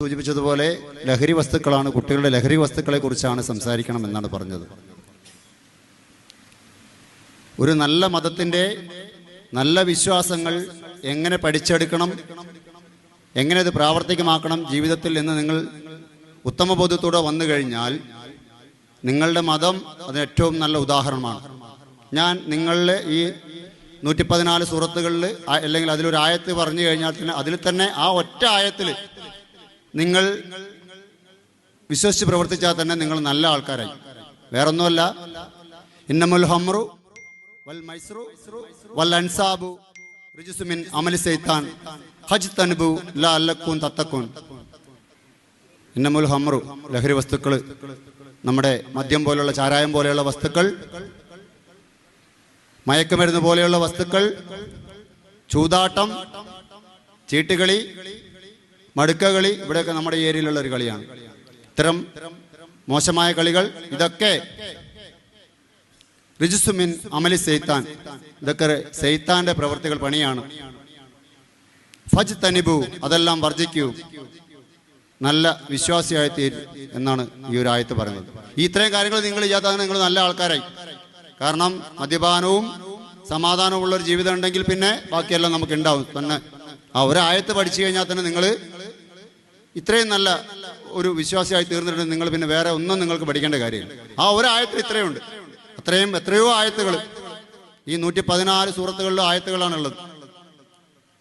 സൂചിപ്പിച്ചതുപോലെ ലഹരി വസ്തുക്കളാണ് കുട്ടികളുടെ ലഹരി വസ്തുക്കളെ കുറിച്ചാണ് സംസാരിക്കണം എന്നാണ് പറഞ്ഞത്. ഒരു നല്ല മതത്തിന്റെ നല്ല വിശ്വാസങ്ങൾ എങ്ങനെ പഠിച്ചെടുക്കണം എങ്ങനെ അത് പ്രാവർത്തികമാക്കണം ജീവിതത്തിൽ എന്ന് നിങ്ങൾ ഉത്തമ ബോധ്യത്തോടെ വന്നു കഴിഞ്ഞാൽ നിങ്ങളുടെ മതം അതിന് ഏറ്റവും നല്ല ഉദാഹരണമാണ്. ഞാൻ നിങ്ങളുടെ ഈ നൂറ്റി പതിനാല് സൂറത്തുകളിൽ അല്ലെങ്കിൽ അതിലൊരു ആയത്ത് പറഞ്ഞു കഴിഞ്ഞാൽ തന്നെ അതിൽ തന്നെ ആ ഒറ്റ ആയത്തിൽ നിങ്ങൾ വിശ്വസിച്ച് പ്രവർത്തിച്ചാൽ തന്നെ നിങ്ങൾ നല്ല ആൾക്കാരായി. വേറൊന്നുമല്ല. ഇന്നമുൽ ഹമ്രു വൽ മൈസ്രു വൽ അൻസാബു റിജുസുമിൻ അമലി സൈത്താൻ ഹജ് തൻബു ലാ അല്ലക്കൂൻ തത്തക്കൂൻ. ഇന്നമുൽ ഹമ്രു ലഹരി വസ്തുക്കൾ നമ്മുടെ മദ്യം പോലെയുള്ള ചാരായം പോലെയുള്ള വസ്തുക്കൾ മയക്കുമരുന്ന് പോലെയുള്ള വസ്തുക്കൾ ചൂതാട്ടം ചീട്ടുകളി മടുക്കകളി ഇവിടെയൊക്കെ നമ്മുടെ ഏരിയയിലുള്ള ഒരു കളിയാണ്. ഇത്തരം മോശമായ കളികൾ ഇതൊക്കെ റിജുസുമിൻ അമലി സെയ്ത്താൻ ഇതൊക്കെ സെയ്ത്താന്റെ പ്രവർത്തികൾ പണിയാണ്. ഫജ് തനിബു അതെല്ലാം വർജിക്കൂ. നല്ല വിശ്വാസിയായി തീരും എന്നാണ് ഈ ഒരു ആയത്ത് പറയുന്നത്. ഈ ഇത്രയും കാര്യങ്ങൾ നിങ്ങൾ ചെയ്യാത്തതാണ് നിങ്ങൾ നല്ല ആൾക്കാരായി. കാരണം മദ്യപാനവും സമാധാനവും ഉള്ള ഒരു ജീവിതം ഉണ്ടെങ്കിൽ പിന്നെ ബാക്കിയെല്ലാം നമുക്ക് ഉണ്ടാവും. തന്നെ ആ ഒരു ആയത്ത് പഠിച്ചു കഴിഞ്ഞാൽ തന്നെ നിങ്ങൾ ഇത്രയും നല്ല ഒരു വിശ്വാസിയായി തീർന്നിട്ടുണ്ട്. നിങ്ങൾ പിന്നെ വേറെ ഒന്നും നിങ്ങൾക്ക് പഠിക്കേണ്ട കാര്യമില്ല. ആ ഒരായത്തിൽ ഇത്രയുണ്ട്. അത്രയും എത്രയോ ആയത്തുകൾ. ഈ നൂറ്റി പതിനാല് സുഹൃത്തുക്കളിലും ആയത്തുകളാണുള്ളത്.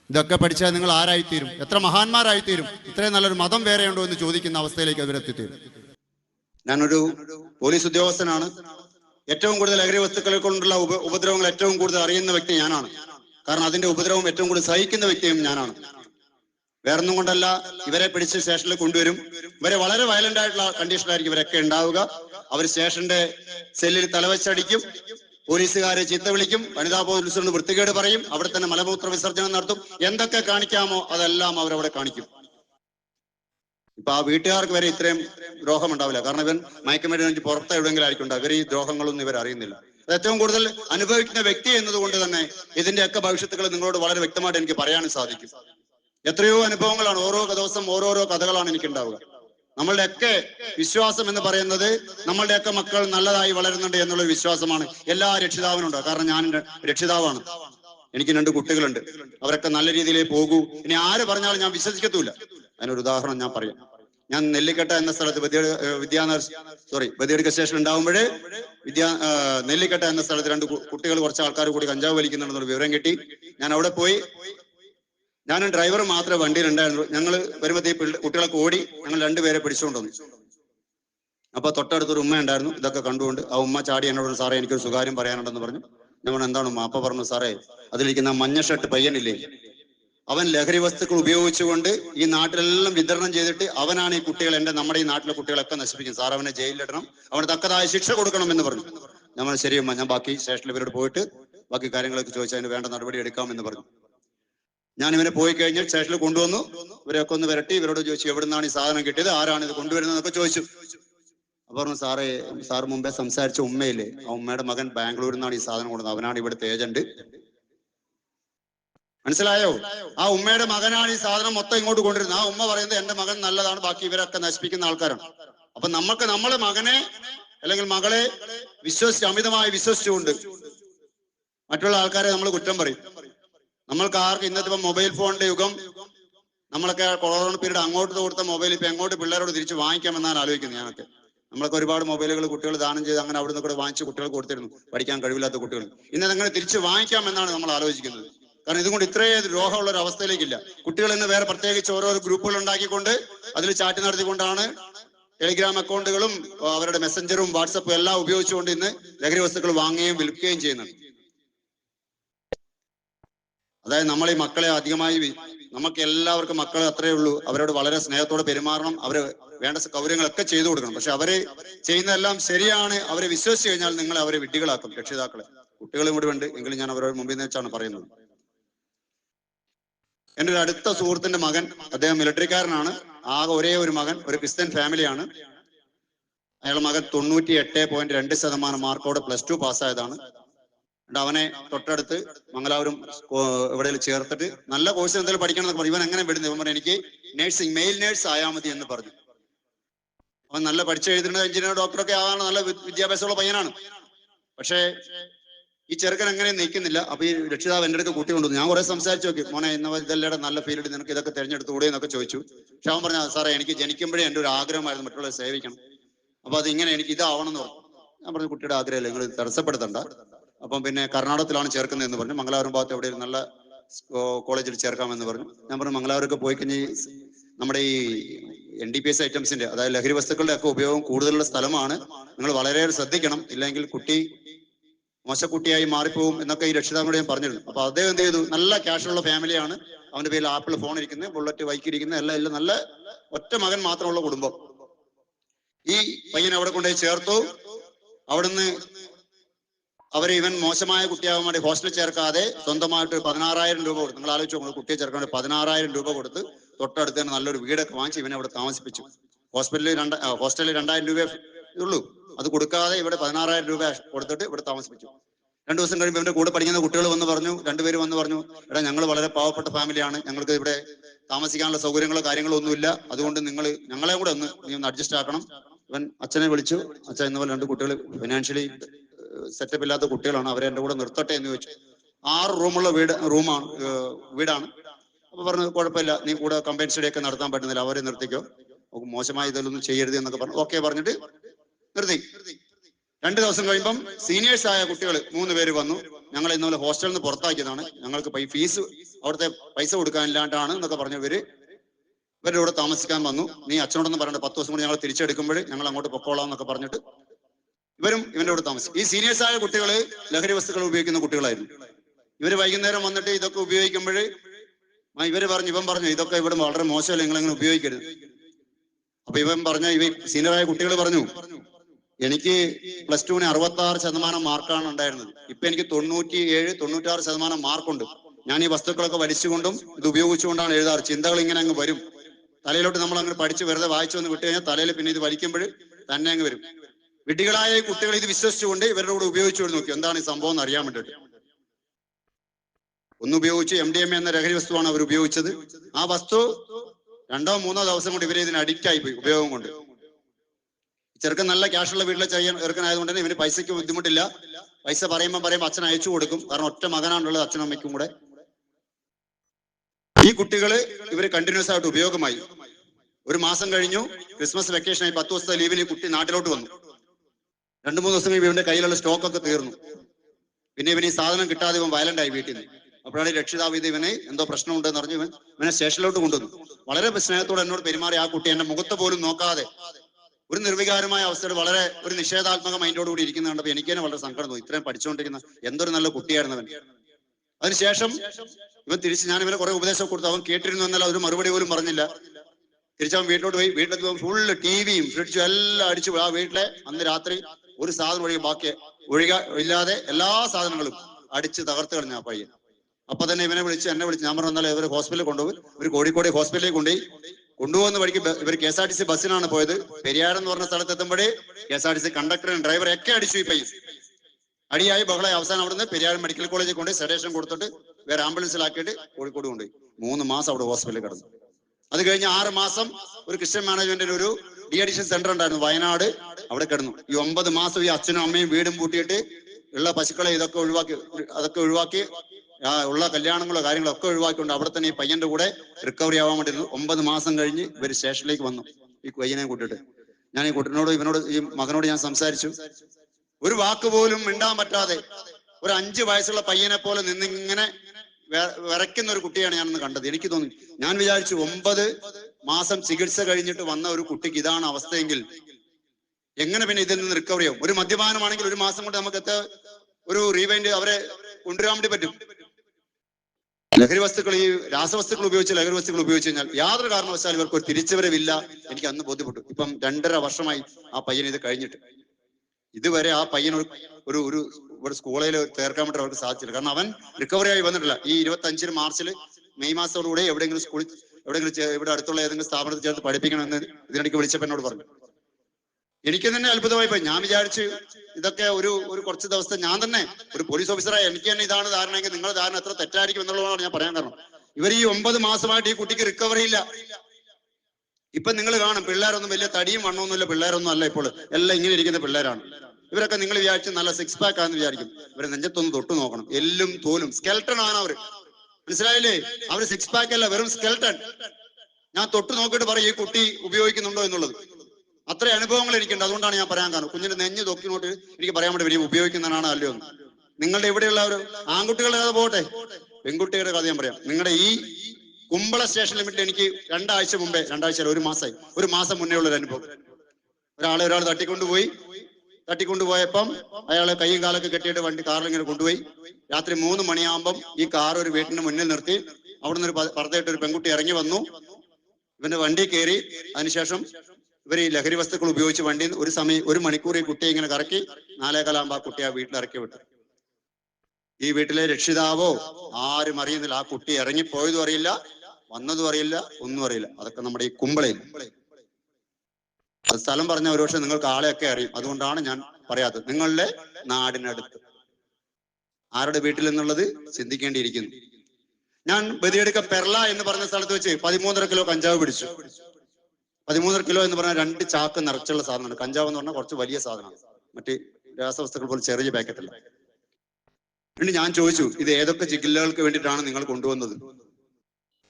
ഇതൊക്കെ പഠിച്ചാൽ നിങ്ങൾ ആരായിത്തീരും? എത്ര മഹാന്മാരായിത്തീരും? ഇത്രയും നല്ലൊരു മതം വേറെ ഉണ്ടോ എന്ന് ചോദിക്കുന്ന അവസ്ഥയിലേക്ക് അവരെത്തിത്തീരും ഞാനൊരു പോലീസ് ഉദ്യോഗസ്ഥനാണ്. ഏറ്റവും കൂടുതൽ ലഹരി വസ്തുക്കളെ കൊണ്ടുള്ള ഉപദ്രവങ്ങൾ ഏറ്റവും കൂടുതൽ അറിയുന്ന വ്യക്തി ഞാനാണ്. കാരണം അതിന്റെ ഉപദ്രവം ഏറ്റവും കൂടുതൽ സഹിക്കുന്ന വ്യക്തിയും ഞാനാണ്. വേറൊന്നും കൊണ്ടല്ല ഇവരെ പിടിച്ച് സ്റ്റേഷനിൽ കൊണ്ടുവരും. ഇവരെ വളരെ വയലന്റ് ആയിട്ടുള്ള കണ്ടീഷനിലായിരിക്കും ഇവരൊക്കെ ഉണ്ടാവുക. അവർ സ്റ്റേഷന്റെ സെല്ലിൽ തലവച്ചടിക്കും പോലീസുകാരെ ചീത്ത വിളിക്കും വനിതാ പോലീസിനോട് വൃത്തികേട് പറയും അവിടെ തന്നെ മലമൂത്ര വിസർജനം നടത്തും. എന്തൊക്കെ കാണിക്കാമോ അതെല്ലാം അവരവിടെ കാണിക്കും. ഇപ്പൊ ആ വീട്ടുകാർക്ക് വരെ ഇത്രയും ദ്രോഹം ഉണ്ടാവില്ല. കാരണം ഇവൻ മയക്കുമരുന്ന് പുറത്ത് എവിടെയെങ്കിലും ആയിരിക്കും അവർ ഇവർ ഈ ദ്രോഹങ്ങളൊന്നും ഇവർ അറിയുന്നില്ല. അത് ഏറ്റവും കൂടുതൽ അനുഭവിക്കുന്ന വ്യക്തി എന്നതുകൊണ്ട് തന്നെ ഇതിന്റെയൊക്കെ ഭവിഷ്യത്തുകൾ നിങ്ങളോട് വളരെ വ്യക്തമായിട്ട് എനിക്ക് പറയാനും സാധിക്കും. എത്രയോ അനുഭവങ്ങളാണ്. ഓരോ ദിവസം ഓരോരോ കഥകളാണ് എനിക്ക് ഉണ്ടാവുക നമ്മളുടെയൊക്കെ വിശ്വാസം എന്ന് പറയുന്നത് നമ്മളുടെയൊക്കെ മക്കൾ നല്ലതായി വളരുന്നുണ്ട് എന്നുള്ള വിശ്വാസമാണ് എല്ലാ രക്ഷിതാവിനും ഉണ്ടാവും കാരണം ഞാൻ രക്ഷിതാവാണ്. എനിക്ക് രണ്ട് കുട്ടികളുണ്ട്. അവരൊക്കെ നല്ല രീതിയിൽ പോകൂ. ഇനി ആര് പറഞ്ഞാലും ഞാൻ വിശ്വസിക്കത്തൂല അതിനൊരു ഉദാഹരണം ഞാൻ പറയാം. ഞാൻ നെല്ലിക്കട്ട എന്ന സ്ഥലത്ത് വിദ്യ സോറി ബദിയെടുക്ക സ്റ്റേഷൻ ഉണ്ടാവുമ്പോഴേ വിദ്യാ നെല്ലിക്കട്ട എന്ന സ്ഥലത്ത് രണ്ട് കുട്ടികൾ കുറച്ച് ആൾക്കാർ കൂടി കഞ്ചാവ് വലിക്കുന്നുണ്ടെന്നൊരു വിവരം കിട്ടി. ഞാൻ അവിടെ പോയി ഞാനും ഡ്രൈവർ മാത്രമേ വണ്ടിയിൽ ഉണ്ടായിരുന്നുള്ളൂ. ഞങ്ങൾ വരുമ്പോഴത്തേ കുട്ടികളൊക്കെ ഓടി ഞങ്ങൾ രണ്ടുപേരെ പിടിച്ചുകൊണ്ട് വന്നു. അപ്പൊ തൊട്ടടുത്തൊരു ഉമ്മ ഉണ്ടായിരുന്നു. ഇതൊക്കെ കണ്ടുകൊണ്ട് ആ ഉമ്മ ചാടി എന്നോട് സാറേ എനിക്കൊരു സുകാര്യം പറയാനുണ്ടെന്ന് പറഞ്ഞു. ഞങ്ങൾ എന്താണ് ഉമ്മ? അപ്പൊ പറഞ്ഞു സാറേ അതിലിരിക്കുന്ന മഞ്ഞ ഷർട്ട് പയ്യനില്ലേ? അവൻ ലഹരി വസ്തുക്കൾ ഉപയോഗിച്ചുകൊണ്ട് ഈ നാട്ടിലെല്ലാം വിതരണം ചെയ്തിട്ട് അവനാണ് ഈ കുട്ടികൾ എന്റെ നമ്മുടെ ഈ നാട്ടിലെ കുട്ടികളൊക്കെ നശിപ്പിക്കും സാർ അവനെ ജയിലിലിടണം. അവന് തക്കതായ ശിക്ഷ കൊടുക്കണം എന്ന് പറഞ്ഞു ശരിയമ്മ ശരി ഉമ്മ ഞാൻ ബാക്കി സ്റ്റേഷനിൽ ഇവരോട് പോയിട്ട് ബാക്കി കാര്യങ്ങളൊക്കെ ചോദിച്ചാൽ അതിന് വേണ്ട നടപടി എടുക്കാമെന്ന് പറഞ്ഞു. ഞാൻ ഇവനെ പോയി കഴിഞ്ഞ് സ്റ്റേഷനിൽ കൊണ്ടുവന്നു. ഇവരൊക്കെ ഒന്ന് വരട്ടി ഇവരോട് ചോദിച്ചു എവിടുന്നാണ് ഈ സാധനം കിട്ടിയത്? ആരാണ് ഇത് കൊണ്ടുവരുന്നതെന്നൊക്കെ ചോദിച്ചു. അപ്പൊ പറഞ്ഞു സാറേ സാർ മുമ്പേ സംസാരിച്ച ഉമ്മയില്ലേ? ആ ഉമ്മയുടെ മകൻ ബാംഗ്ലൂരിൽ നിന്നാണ് ഈ സാധനം കൊണ്ടുവന്നത്. അവനാണ് ഇവിടുത്തെ ഏജന്റ്. മനസ്സിലായോ? ആ ഉമ്മയുടെ മകനാണ് ഈ സാധനം മൊത്തം ഇങ്ങോട്ട് കൊണ്ടിരുന്നത് ആ ഉമ്മ പറയുന്നത് എന്റെ മകൻ നല്ലതാണ് ബാക്കി ഇവരൊക്കെ നശിപ്പിക്കുന്ന ആൾക്കാരാണ്. അപ്പൊ നമുക്ക് നമ്മളെ മകനെ അല്ലെങ്കിൽ മകളെ വിശ്വസിച്ച് അമിതമായി വിശ്വസിച്ചുകൊണ്ട് മറ്റുള്ള ആൾക്കാരെ നമ്മൾ കുറ്റം പറയും. നമ്മൾക്ക് ആർക്ക് ഇന്നത്തെ ഇപ്പൊ മൊബൈൽ ഫോണിന്റെ യുഗം നമ്മളൊക്കെ കൊറോണ പീരീഡ് അങ്ങോട്ട് കൊടുത്ത മൊബൈൽ ഇപ്പൊ എങ്ങോട്ട് പിള്ളേരോട് തിരിച്ച് വാങ്ങിക്കാമെന്നാണ് ആലോചിക്കുന്നത് ഞാനൊക്കെ. നമ്മളൊക്കെ ഒരുപാട് മൊബൈലുകൾ കുട്ടികൾ ദാനം ചെയ്ത് അങ്ങനെ അവിടുന്ന് കൂടെ വാങ്ങിച്ച് കുട്ടികൾ കൊടുത്തിരുന്നു. പഠിക്കാൻ കഴിവില്ലാത്ത കുട്ടികൾ. ഇന്നത് അങ്ങനെ തിരിച്ച് വാങ്ങിക്കാമെന്നാണ് നമ്മൾ ആലോചിക്കുന്നത്. കാരണം ഇതുകൊണ്ട് ഇത്രയും രോഗമുള്ള ഒരു അവസ്ഥയിലേക്കില്ല. കുട്ടികൾ ഇന്ന് വേറെ പ്രത്യേകിച്ച് ഓരോ ഗ്രൂപ്പുകൾ ഉണ്ടാക്കിക്കൊണ്ട് അതിൽ ചാറ്റ് നടത്തിക്കൊണ്ടാണ് ടെലിഗ്രാം അക്കൗണ്ടുകളും അവരുടെ മെസ്സഞ്ചറും വാട്സപ്പും എല്ലാം ഉപയോഗിച്ചുകൊണ്ട് ഇന്ന് ലഹരി വസ്തുക്കൾ വാങ്ങുകയും വിൽക്കുകയും ചെയ്യുന്നുണ്ട് അതായത് നമ്മൾ ഈ മക്കളെ അധികമായി നമുക്ക് എല്ലാവർക്കും മക്കൾ അത്രേ ഉള്ളൂ. അവരോട് വളരെ സ്നേഹത്തോടെ പെരുമാറണം. അവർ വേണ്ട സൗകര്യങ്ങളൊക്കെ ചെയ്തു കൊടുക്കണം. പക്ഷെ അവർ ചെയ്യുന്നതെല്ലാം ശരിയാണ്. അവരെ വിശ്വസിച്ച് കഴിഞ്ഞാൽ നിങ്ങൾ അവരെ വിഡ്ഢികളാക്കും. രക്ഷിതാക്കളെ. കുട്ടികളും കൂടി ഉണ്ട്. എങ്കിലും ഞാൻ അവരോട് മുമ്പിൽ നിന്ന് വെച്ചാണ് പറയുന്നത്. എന്റെ ഒരു അടുത്ത സുഹൃത്തിന്റെ മകൻ അദ്ദേഹം മിലിറ്ററിക്കാരനാണ് ആകെ ഒരേ ഒരു മകൻ ഒരു ക്രിസ്ത്യൻ ഫാമിലിയാണ്. അയാളുടെ മകൻ തൊണ്ണൂറ്റി എട്ട് പോയിന്റ് രണ്ട് ശതമാനം മാർക്കോടെ പ്ലസ് ടു പാസ്സായതാണ്. എന്നിട്ട് അവനെ തൊട്ടടുത്ത് മംഗലാപുരം എവിടെയെങ്കിലും ചേർത്തിട്ട് നല്ല കോഴ്സ് എന്തെങ്കിലും പഠിക്കണം എന്നൊക്കെ പറഞ്ഞു. ഇവൻ എങ്ങനെ വിടുന്നു? ഇവൻ പറഞ്ഞു എനിക്ക് നേഴ്സിംഗ് മെയിൽ നേഴ്സ് ആയാൽ മതി എന്ന് പറഞ്ഞു. അവൻ നല്ല പഠിച്ചു എഴുതിയിട്ടുണ്ട് എഞ്ചിനീയർ ഡോക്ടറൊക്കെ ആവാണ് നല്ല വിദ്യാഭ്യാസമുള്ള പയ്യനാണ്. പക്ഷേ ഈ ചെറുക്കൻ അങ്ങനെ നിൽക്കുന്നില്ല. അപ്പൊ ഈ രക്ഷിതാവ് എന്റെ അടുത്ത് കൂട്ടി കൊണ്ടുവന്നു ഞാൻ കുറെ സംസാരിച്ചു നോക്കി. മോനെ ഇന്ന ഇതെല്ലാം നല്ല ഫീൽഡ് നിനക്ക് ഇതൊക്കെ തിരഞ്ഞെടുത്തുകൂടെ എന്നൊക്കെ ചോദിച്ചു. പക്ഷെ അവൻ പറഞ്ഞു സാറേ എനിക്ക് ജനിക്കുമ്പോഴേ എന്റെ ഒരു ആഗ്രഹമായിരുന്നു മറ്റുള്ളവരെ സേവിക്കണം. അപ്പൊ അത് ഇങ്ങനെ എനിക്ക് ഇതാവണം എന്ന് പറഞ്ഞു. ഞാൻ പറഞ്ഞു കുട്ടിയുടെ ആഗ്രഹമല്ലേ? നിങ്ങൾ തടസ്സപ്പെടുത്തണ്ട. അപ്പം പിന്നെ കർണാടകത്തിലാണ് ചേർക്കുന്നത് എന്ന് പറഞ്ഞു. മംഗലാപുരം ഭാഗത്ത് എവിടെ നല്ല കോളേജിൽ ചേർക്കാമെന്ന് പറഞ്ഞു. ഞാൻ പറഞ്ഞു മംഗലാപുരമൊക്കെ പോയി കഴിഞ്ഞാൽ ഈ നമ്മുടെ ഈ എൻ ഡി പി എസ് ഐറ്റംസിന്റെ അതായത് ലഹരി വസ്തുക്കളുടെ ഒക്കെ ഉപയോഗം കൂടുതലുള്ള സ്ഥലമാണ്. നിങ്ങൾ വളരെയേറെ ശ്രദ്ധിക്കണം. ഇല്ലെങ്കിൽ കുട്ടി മോശക്കുട്ടിയായി മാറിപ്പോവും എന്നൊക്കെ ഈ രക്ഷിതാവിനോട് ഞാൻ പറഞ്ഞിരുന്നു. അപ്പൊ അദ്ദേഹം എന്ത് ചെയ്തു? നല്ല ക്യാഷുള്ള ഫാമിലിയാണ്. അവന്റെ പേരിൽ ആപ്പിൾ ഫോൺ ഇരിക്കുന്നത് ബുള്ളറ്റ് ബൈക്ക് ഇരിക്കുന്നത് എല്ലാം എല്ലാം നല്ല ഒറ്റ മകൻ മാത്രമുള്ള കുടുംബം. ഈ പയ്യൻ അവിടെ കൊണ്ടുപോയി ചേർത്തു. അവിടുന്ന് അവരെ ഇവൻ മോശമായ കുട്ടിയാകാൻ വേണ്ടി ഹോസ്റ്റലിൽ ചേർക്കാതെ സ്വന്തമായിട്ട് പതിനാറായിരം രൂപ കൊടുത്തു നിങ്ങൾ ആലോചിച്ചു നോക്കുക കുട്ടിയെ ചേർക്കാൻ വേണ്ടി പതിനാറായിരം രൂപ കൊടുത്ത് തൊട്ടടുത്ത് തന്നെ നല്ലൊരു വീടൊക്കെ വാങ്ങിച്ച് ഇവനെ അവിടെ താമസിപ്പിച്ചു. ഹോസ്പിറ്റലിൽ രണ്ട് ഹോസ്റ്റലിൽ രണ്ടായിരം രൂപ ഉള്ളൂ. അത് കൊടുക്കാതെ ഇവിടെ പതിനാറായിരം രൂപ കൊടുത്തിട്ട് ഇവിടെ താമസിപ്പിച്ചു. രണ്ടു ദിവസം കഴിയുമ്പോൾ ഇവന്റെ കൂടെ പഠിക്കുന്ന കുട്ടികൾ വന്ന് പറഞ്ഞു രണ്ടുപേരും വന്ന് പറഞ്ഞു എടാ ഞങ്ങൾ വളരെ പാവപ്പെട്ട ഫാമിലിയാണ്. ഞങ്ങൾക്ക് ഇവിടെ താമസിക്കാനുള്ള സൗകര്യങ്ങളോ കാര്യങ്ങളോ ഒന്നുമില്ല. അതുകൊണ്ട് നിങ്ങൾ ഞങ്ങളെ കൂടെ ഒന്ന് നീ ഒന്ന് അഡ്ജസ്റ്റ് ആക്കണം. ഇവൻ അച്ഛനെ വിളിച്ചു. അച്ഛൻ ഇന്നുപോലെ രണ്ട് കുട്ടികൾ ഫിനാൻഷ്യലി സെറ്റപ്പ് ഇല്ലാത്ത കുട്ടികളാണ്. അവരെ എന്റെ കൂടെ നിർത്തട്ടെ എന്ന് ചോദിച്ചു. ആറ് റൂമുള്ള വീട് റൂമാണ് വീടാണ്. അപ്പൊ പറഞ്ഞു കുഴപ്പമില്ല. നീ കൂടെ കമ്പൈൻ സ്റ്റഡി ഒക്കെ നടത്താൻ പറ്റുന്നില്ല. അവരെ നിർത്തിക്കോ. മോശമായ ഇതിലൊന്നും ചെയ്യരുത് എന്നൊക്കെ പറഞ്ഞു. ഓക്കെ പറഞ്ഞിട്ട് നിർത്തി. രണ്ടു ദിവസം കഴിയുമ്പം സീനിയേഴ്സ് ആയ കുട്ടികൾ മൂന്ന് പേര് വന്നു. ഞങ്ങൾ ഇന്നലെ ഹോസ്റ്റലിൽ നിന്ന് പുറത്താക്കിയതാണ്. ഞങ്ങൾക്ക് ഫീസ് അവിടുത്തെ പൈസ കൊടുക്കാനില്ലാണ്ടാണ് എന്നൊക്കെ പറഞ്ഞവര് ഇവരുടെ കൂടെ താമസിക്കാൻ വന്നു. നീ അച്ഛനോടൊന്നും പറയണ്ട. പത്ത് ദിവസം കൂടി ഞങ്ങൾ തിരിച്ചെടുക്കുമ്പോൾ ഞങ്ങൾ അങ്ങോട്ട് പൊക്കോളാം എന്നൊക്കെ പറഞ്ഞിട്ട് ഇവരും ഇവന്റെ കൂടെ താമസിക്കും. ഈ സീനിയേഴ്സ് ആയ കുട്ടികൾ ലഹരി വസ്തുക്കൾ ഉപയോഗിക്കുന്ന കുട്ടികളായിരുന്നു. ഇവർ വൈകുന്നേരം വന്നിട്ട് ഇതൊക്കെ ഉപയോഗിക്കുമ്പോൾ ഇവർ പറഞ്ഞു ഇവൻ പറഞ്ഞു ഇതൊക്കെ ഇവിടെ വളരെ മോശമല്ല നിങ്ങൾ എങ്ങനെ ഉപയോഗിക്കരുത്? അപ്പൊ ഇവൻ പറഞ്ഞ ഇവ സീനിയറായ കുട്ടികൾ പറഞ്ഞു എനിക്ക് പ്ലസ് ടുവിന് അറുപത്തി ആറ് ശതമാനം മാർക്കാണ് ഉണ്ടായിരുന്നത്. ഇപ്പൊ എനിക്ക് തൊണ്ണൂറ്റി ഏഴ് തൊണ്ണൂറ്റാറ് ശതമാനം മാർക്കുണ്ട്. ഞാൻ ഈ വസ്തുക്കളൊക്കെ വലിച്ചുകൊണ്ടും ഇത് ഉപയോഗിച്ചുകൊണ്ടാണ് എഴുതാറ്. ചിന്തകൾ ഇങ്ങനെ അങ്ങ് വരും. തലയിലോട്ട് നമ്മൾ അങ്ങ് പഠിച്ച് വെറുതെ വായിച്ചു വന്ന് വിട്ട് കഴിഞ്ഞാൽ തലയിൽ പിന്നെ ഇത് വലിക്കുമ്പോൾ തന്നെ അങ്ങ് വരും. വിഡ്ഢികളായ കുട്ടികൾ ഇത് വിശ്വസിച്ചുകൊണ്ട് ഇവരുടെ കൂടെ ഉപയോഗിച്ചു നോക്കി. എന്താണ് ഈ സംഭവം എന്ന് അറിയാൻ വേണ്ടിയിട്ട്. ഒന്ന് ഉപയോഗിച്ച് എം ഡി എം എന്ന ലഹരി വസ്തുവാണ് അവർ ഉപയോഗിച്ചത്. ആ വസ്തു രണ്ടോ മൂന്നോ ദിവസം കൊണ്ട് ഇവരെ ഇതിന് അഡിക്റ്റ് ആയി പോയി ഉപയോഗം കൊണ്ട്. ചെറുക്കൻ നല്ല ക്യാഷുള്ള വീട്ടിലെ ചെയ്യാൻ ചെറുക്കനായതുകൊണ്ട് തന്നെ ഇവന് പൈസയ്ക്ക് ബുദ്ധിമുട്ടില്ല. പൈസ പറയുമ്പോൾ പറയുമ്പോൾ അച്ഛൻ അയച്ചു കൊടുക്കും. കാരണം ഒറ്റ മകനാണുള്ളത് അച്ഛനും അമ്മയ്ക്കും കൂടെ. ഈ കുട്ടികൾ ഇവർ കണ്ടിന്യൂസ് ആയിട്ട് ഉപയോഗമായി. ഒരു മാസം കഴിഞ്ഞു. ക്രിസ്മസ് വെക്കേഷനായി പത്ത് ദിവസത്തെ ലീവിന് ഈ കുട്ടി നാട്ടിലോട്ട് വന്നു. രണ്ടു മൂന്ന് ദിവസം ഇവന്റെ കയ്യിലുള്ള സ്റ്റോക്ക് ഒക്കെ തീർന്നു. പിന്നെ ഇവന് ഈ സാധനം കിട്ടാതെ ഇവൻ വയലന്റ് ആയി വീട്ടിൽ നിന്ന്. അപ്പോഴാണ് രക്ഷിതാവ് ഇത് ഇവനെ എന്തോ പ്രശ്നമുണ്ടെന്ന് അറിഞ്ഞു ഇവൻ ഇവനെ സ്റ്റേഷനിലോട്ട് കൊണ്ടുവന്നു. വളരെ സ്നേഹത്തോടെ എന്നോട് പെരുമാറി ആ കുട്ടി എന്റെ മുഖത്ത് പോലും നോക്കാതെ ഒരു നിർവികാരമായ അവസ്ഥയിൽ വളരെ ഒരു നിഷേധാത്മക മൈൻഡോട് കൂടി ഇരിക്കുന്ന കണ്ടപ്പോൾ എനിക്ക് തന്നെ വളരെ സങ്കടം തോന്നി. ഇത്രയും പഠിച്ചുകൊണ്ടിരിക്കുന്ന എന്തൊരു നല്ല കുട്ടിയായിരുന്നു അവൻ. അതിനുശേഷം ഇവൻ തിരിച്ച് ഞാൻ ഇവനെ കുറെ ഉപദേശം കൊടുത്തു. അവൻ കേട്ടിരുന്നു എന്നല്ല ഒരു മറുപടി പോലും പറഞ്ഞില്ല. തിരിച്ചവൻ വീട്ടിലോട്ട് പോയി. വീട്ടിലെത്തി ഫുള്ള് ടി വിയും ഫ്രിഡ്ജും എല്ലാം അടിച്ചു. ആ വീട്ടിലെ അന്ന് രാത്രി ഒരു സാധനം ഒഴികെ ബാക്കി ഒഴിക ഇല്ലാതെ എല്ലാ സാധനങ്ങളും അടിച്ച് തകർത്ത് കളഞ്ഞ ആ പയ്യൻ. അപ്പൊ തന്നെ ഇവനെ വിളിച്ച് എന്നെ വിളിച്ച് ഞാൻ പറഞ്ഞാൽ ഇവർ ഹോസ്പിറ്റലിൽ കൊണ്ടുപോയി ഇവർ കോഴിക്കോട് ഹോസ്പിറ്റലിൽ കൊണ്ടുപോയി കൊണ്ടുപോകുന്ന വഴിക്ക് ഇവർ K S R T C ബസ്സിനാണ് പോയത്. പെരിയാർ എന്ന് പറഞ്ഞ സ്ഥലത്ത് എത്തുമ്പോഴേ K S R T C കണ്ടക്ടറും ഡ്രൈവറും ഒക്കെ അടിച്ചു ഈ പയ്യൻ. അടിയായി ബഹളായി അവസാനം അവിടുന്ന് പെരിയാർ മെഡിക്കൽ കോളേജിൽ കൊണ്ട് സെഡേഷൻ കൊടുത്തിട്ട് വേറെ ആംബുലൻസിലാക്കിയിട്ട് കോഴിക്കോട് കൊണ്ടുപോയി. മൂന്ന് മാസം അവിടെ ഹോസ്പിറ്റലിൽ കിടന്നു. അത് കഴിഞ്ഞ് ആറ് മാസം ഒരു ക്രിസ്ത്യൻ മാനേജ്മെന്റിൽ ഒരു ഡി അഡിഷൻ സെന്റർ ഉണ്ടായിരുന്നു വയനാട്. അവിടെ കിടന്നു. ഈ ഒമ്പത് മാസം ഈ അച്ഛനും അമ്മയും വീടും പൂട്ടിയിട്ട് ഉള്ള പശുക്കളെ ഇതൊക്കെ ഒഴിവാക്കി അതൊക്കെ ഒഴിവാക്കി ആ ഉള്ള കല്യാണങ്ങളോ കാര്യങ്ങളോ ഒക്കെ ഒഴിവാക്കിക്കൊണ്ട് അവിടെ തന്നെ ഈ പയ്യന്റെ കൂടെ റിക്കവറി ആവാൻ വേണ്ടി. ഒമ്പത് മാസം കഴിഞ്ഞ് ഇവർ സ്റ്റേഷനിലേക്ക് വന്നു ഈ പയ്യനെ കൂട്ടിട്ട് ഞാൻ ഈ കുട്ടനോട് ഇവനോട് ഈ മകനോട് ഞാൻ സംസാരിച്ചു. ഒരു വാക്ക് പോലും മിണ്ടാൻ പറ്റാതെ ഒരു അഞ്ചു വയസ്സുള്ള പയ്യനെ പോലെ നിന്നിങ്ങനെ വിറയ്ക്കുന്ന ഒരു കുട്ടിയാണ് ഞാനന്ന് കണ്ടത്. എനിക്ക് തോന്നി. ഞാൻ വിചാരിച്ചു ഒമ്പത് മാസം ചികിത്സ കഴിഞ്ഞിട്ട് വന്ന ഒരു കുട്ടിക്ക് ഇതാണ് അവസ്ഥയെങ്കിൽ എങ്ങനെ പിന്നെ ഇതിൽ നിന്ന് റിക്കവറി ആവും ഒരു മദ്യപാനമാണെങ്കിൽ ഒരു മാസം കൊണ്ട് നമുക്ക് ഒരു റീവൈൻഡ് അവരെ കൊണ്ടുവരാൻ വേണ്ടി പറ്റും. ലഹരി വസ്തുക്കൾ ഈ രാസവസ്തുക്കൾ ഉപയോഗിച്ച് ലഹരി വസ്തുക്കൾ ഉപയോഗിച്ച് കഴിഞ്ഞാൽ യാതൊരു കാരണവശാലും ഇവർക്ക് ഒരു തിരിച്ചുവരവില്ല. എനിക്ക് അന്ന് ബോധ്യപ്പെട്ടു. ഇപ്പം രണ്ടര വർഷമായി ആ പയ്യൻ ഇത് കഴിഞ്ഞിട്ട്. ഇതുവരെ ആ പയ്യൻ ഒരു ഒരു ഒരു ഒരു സ്കൂളിൽ ചേർക്കാൻ വേണ്ടി അവർക്ക് സാധിച്ചില്ല. കാരണം അവൻ റിക്കവറി ആയി വന്നിട്ടില്ല. ഈ ഇരുപത്തി അഞ്ചിന് മാർച്ചിൽ മെയ് മാസത്തോടുകൂടി എവിടെയെങ്കിലും സ്കൂളിൽ എവിടെയെങ്കിലും ഇവിടെ അടുത്തുള്ള ഏതെങ്കിലും സ്ഥാപനത്തിൽ ചേർത്ത് പഠിപ്പിക്കണമെന്ന് ഇതിനിടയ്ക്ക് വിളിച്ചപ്പോൾ എന്നോട് പറഞ്ഞു. എനിക്ക് തന്നെ അത്ഭുതമായി പോയി. ഞാൻ വിചാരിച്ചു ഇതൊക്കെ ഒരു ഒരു കുറച്ച് ദിവസത്തെ ഞാൻ തന്നെ ഒരു പോലീസ് ഓഫീസറായി എനിക്ക് തന്നെ ഇതാണ് ധാരണയെങ്കിൽ നിങ്ങളുടെ ധാരണ എത്ര തെറ്റായിരിക്കും എന്നുള്ളതാണ് ഞാൻ പറയാൻ കാരണം. ഇവർ ഈ ഒമ്പത് മാസമായിട്ട് ഈ കുട്ടിക്ക് റിക്കവറി ഇല്ല. ഇപ്പൊ നിങ്ങൾ കാണും പിള്ളേരൊന്നും വലിയ തടിയും വണ്ണമൊന്നുമില്ല പിള്ളേരൊന്നും അല്ല ഇപ്പോൾ. എല്ലാം ഇങ്ങനെ ഇരിക്കുന്ന പിള്ളേരാണ്. ഇവരൊക്കെ നിങ്ങൾ വിചാരിച്ച് നല്ല സിക്സ് പാക്ക് ആണെന്ന് വിചാരിക്കും. ഇവരെ നെഞ്ചത്തൊന്ന് തൊട്ടു നോക്കണം. എല്ലും തോലും. സ്കെൽട്ടൺ ആണ് അവർ. മനസ്സിലായില്ലേ അവർ സിക്സ് പാക്ക് അല്ല വെറും സ്കെൽട്ടൺ ഞാൻ തൊട്ട് നോക്കിയിട്ട് പറയും ഈ കുട്ടി ഉപയോഗിക്കുന്നുണ്ടോ എന്നുള്ളത്. അത്ര അനുഭവങ്ങൾ എനിക്കുണ്ട്. അതുകൊണ്ടാണ് ഞാൻ പറയാൻ കാരണം. കുഞ്ഞിന്റെ നെഞ്ഞ് തൊക്കിനോട്ട് എനിക്ക് പറയാൻ വേണ്ടി വരും ഉപയോഗിക്കുന്നതാണ് അല്ലയോ നിങ്ങളുടെ ഇവിടെയുള്ള ഒരു ആൺകുട്ടികളുടെ കഥ പോട്ടെ? പെൺകുട്ടികളുടെ കഥ ഞാൻ പറയാം. നിങ്ങളുടെ ഈ കുമ്പള സ്റ്റേഷൻ ലിമിറ്റ് എനിക്ക് രണ്ടാഴ്ച മുമ്പേ രണ്ടാഴ്ച ഒരു മാസമായി. ഒരു മാസം മുന്നേ ഉള്ള ഒരു അനുഭവം. ഒരാളെ ഒരാൾ തട്ടിക്കൊണ്ടുപോയി. തട്ടിക്കൊണ്ടുപോയപ്പം അയാളെ കൈയും കാലൊക്കെ കെട്ടിയിട്ട് വണ്ടി കാറിൽ ഇങ്ങനെ കൊണ്ടുപോയി. രാത്രി മൂന്ന് മണിയാകുമ്പം ഈ കാർ ഒരു വീട്ടിന് മുന്നിൽ നിർത്തി. അവിടെ നിന്ന് ഒരു പ- ഒരു പെൺകുട്ടി ഇറങ്ങി വന്നു. ഇവന്റെ വണ്ടി കയറി. അതിനുശേഷം ഇവർ ഈ ലഹരി വസ്തുക്കൾ ഉപയോഗിച്ച് വണ്ടിയിൽ ഒരു സമയം ഒരു മണിക്കൂർ ഈ കുട്ടിയെ ഇങ്ങനെ കറക്കി നാലേകാലാകുമ്പോ ആ കുട്ടിയെ ആ വീട്ടിൽ ഇറക്കി വിട്ടു. ഈ വീട്ടിലെ രക്ഷിതാവോ ആരും അറിയുന്നില്ല. ആ കുട്ടി ഇറങ്ങിപ്പോയതും അറിയില്ല വന്നതും അറിയില്ല ഒന്നും അറിയില്ല. അതൊക്കെ നമ്മുടെ ഈ കുമ്പളയിൽ. അത് സ്ഥലം പറഞ്ഞ ഒരു പക്ഷെ നിങ്ങൾക്ക് ആളെയൊക്കെ അറിയും. അതുകൊണ്ടാണ് ഞാൻ പറയാത്തത്. നിങ്ങളുടെ നാടിനടുത്ത്. ആരുടെ വീട്ടിൽ എന്നുള്ളത് ചിന്തിക്കേണ്ടിയിരിക്കുന്നു. ഞാൻ ബദിയെടുക്ക പെർള എന്ന് പറഞ്ഞ സ്ഥലത്ത് വെച്ച് പതിമൂന്നര കിലോ കഞ്ചാവ് പിടിച്ചു. പതിമൂന്നര കിലോ എന്ന് പറഞ്ഞാൽ രണ്ട് ചാക്ക് നിറച്ചുള്ള സാധനമാണ്. കഞ്ചാവ് എന്ന് പറഞ്ഞാൽ കുറച്ച് വലിയ സാധനമാണ്. മറ്റ് രാസവസ്തുക്കൾ പോലെ ചെറിയ പാക്കറ്റല്ല എന്നിട്ട് ഞാൻ ചോദിച്ചു ഇത് ഏതൊക്കെ ജില്ലകൾക്ക് വേണ്ടിയിട്ടാണ് നിങ്ങൾ കൊണ്ടുവന്നത്?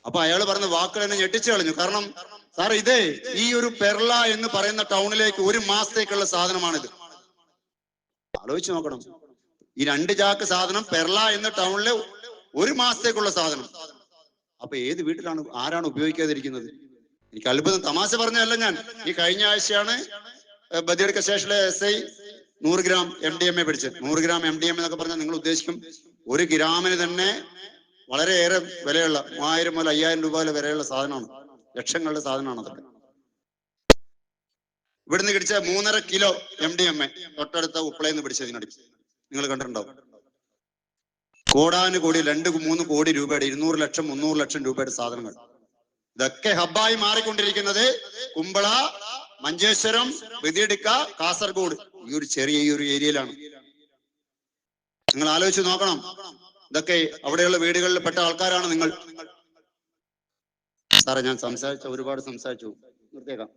അപ്പൊ അയാൾ പറഞ്ഞ വാക്കുകൾ എന്നെ ഞെട്ടിച്ചു കളഞ്ഞു. കാരണം സാർ ഇതേ ഈ ഒരു പെർള എന്ന് പറയുന്ന ടൗണിലേക്ക് ഒരു മാസത്തേക്കുള്ള സാധനമാണിത്. ആലോചിച്ച് നോക്കണം. ഈ രണ്ട് ചാക്ക് സാധനം പെർള എന്ന ടൗണിലെ ഒരു മാസത്തേക്കുള്ള സാധനം. അപ്പൊ ഏത് വീട്ടിലാണ് ആരാണ് ഉപയോഗിക്കാതിരിക്കുന്നത്? എനിക്ക് അത്ഭുതം. തമാശ പറഞ്ഞതല്ല ഞാൻ. ഈ കഴിഞ്ഞ ആഴ്ചയാണ് ബദിയെടുക്ക സ്റ്റേഷനിലെ എസ് ഐ നൂറ് gram M D M A പിടിച്ചത്. നൂറ് ഗ്രാം എം ഡി എം എന്നൊക്കെ പറഞ്ഞാൽ നിങ്ങൾ ഉദ്ദേശിക്കും ഒരു ഗ്രാമിന് തന്നെ വളരെയേറെ വിലയുള്ള മൂവായിരം മുതൽ അയ്യായിരം രൂപ വരെയുള്ള സാധനമാണ്. ലക്ഷങ്ങളുടെ സാധനമാണ് അതൊക്കെ. ഇവിടുന്ന് കിടിച്ച മൂന്നര kilo M D M A തൊട്ടടുത്ത ഉപ്പളയിൽ പിടിച്ചതിനടി നിങ്ങൾ കണ്ടിട്ടുണ്ടാവും. കോടാനു കോടി രണ്ട് മൂന്ന് കോടി രൂപയുടെ ഇരുന്നൂറ് ലക്ഷം മുന്നൂറ് ലക്ഷം രൂപയുടെ സാധനങ്ങൾ. ഇതൊക്കെ ഹബ്ബായി മാറിക്കൊണ്ടിരിക്കുന്നത് കുമ്പള മഞ്ചേശ്വരം വിധിയെടുക്ക കാസർഗോഡ്. ഈ ഒരു ചെറിയ ഈ ഒരു ഏരിയയിലാണ്. നിങ്ങൾ ആലോചിച്ച് നോക്കണം. ഇതൊക്കെ അവിടെയുള്ള വീടുകളിൽ പെട്ട ആൾക്കാരാണ് നിങ്ങൾ. സാറേ ഞാൻ സംസാരിച്ച ഒരുപാട് സംസാരിച്ചു. നിർത്തേക്കാം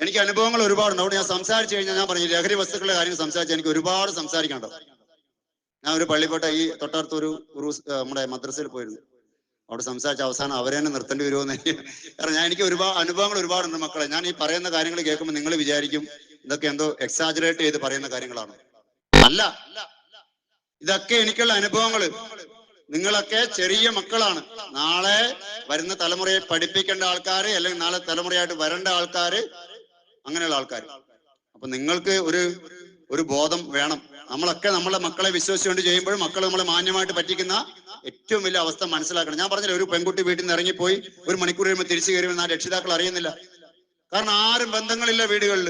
എനിക്ക് അനുഭവങ്ങൾ ഒരുപാടുണ്ട്. അതുകൊണ്ട് ഞാൻ സംസാരിച്ചു കഴിഞ്ഞാൽ ഞാൻ പറഞ്ഞു ലഹരി വസ്തുക്കളുടെ കാര്യം സംസാരിച്ചാൽ എനിക്ക് ഒരുപാട് സംസാരിക്കാനുണ്ടോ. ഞാൻ ഒരു പള്ളിപ്പെട്ട ഈ തൊട്ടടുത്ത് ഒരു നമ്മുടെ മദ്രസയിൽ പോയിരുന്നു. അവിടെ സംസാരിച്ച അവസാനം അവരെ തന്നെ നിർത്തേണ്ടി വരുമെന്ന് കാരണം ഞാൻ എനിക്ക് ഒരുപാട് അനുഭവങ്ങൾ ഒരുപാടുണ്ട് മക്കളെ. ഞാൻ ഈ പറയുന്ന കാര്യങ്ങൾ കേൾക്കുമ്പോൾ നിങ്ങൾ വിചാരിക്കും ഇതൊക്കെ എന്തോ എക്സാജറേറ്റ് ചെയ്ത് പറയുന്ന കാര്യങ്ങളാണ്. അല്ല ഇതൊക്കെ എനിക്കുള്ള അനുഭവങ്ങൾ. നിങ്ങളൊക്കെ ചെറിയ മക്കളാണ്. നാളെ വരുന്ന തലമുറയെ പഠിപ്പിക്കേണ്ട ആൾക്കാർ അല്ലെങ്കിൽ നാളെ തലമുറയായിട്ട് വരേണ്ട ആൾക്കാർ അങ്ങനെയുള്ള ആൾക്കാർ അപ്പൊ നിങ്ങൾക്ക് ഒരു ഒരു ബോധം വേണം. നമ്മളൊക്കെ നമ്മളെ മക്കളെ വിശ്വസിച്ചുകൊണ്ട് ചെയ്യുമ്പോൾ മക്കൾ നമ്മളെ മാന്യമായിട്ട് പറ്റിക്കുന്ന ഏറ്റവും വലിയ അവസ്ഥ മനസ്സിലാക്കണം. ഞാൻ പറഞ്ഞില്ല ഒരു പെൺകുട്ടി വീട്ടിൽ നിന്ന് ഇറങ്ങിപ്പോയി ഒരു മണിക്കൂർ കഴിയുമ്പോൾ തിരിച്ചു കയറി വന്നാൽ രക്ഷിതാക്കൾ അറിയുന്നില്ല. കാരണം ആരും ബന്ധങ്ങളില്ല വീടുകളിൽ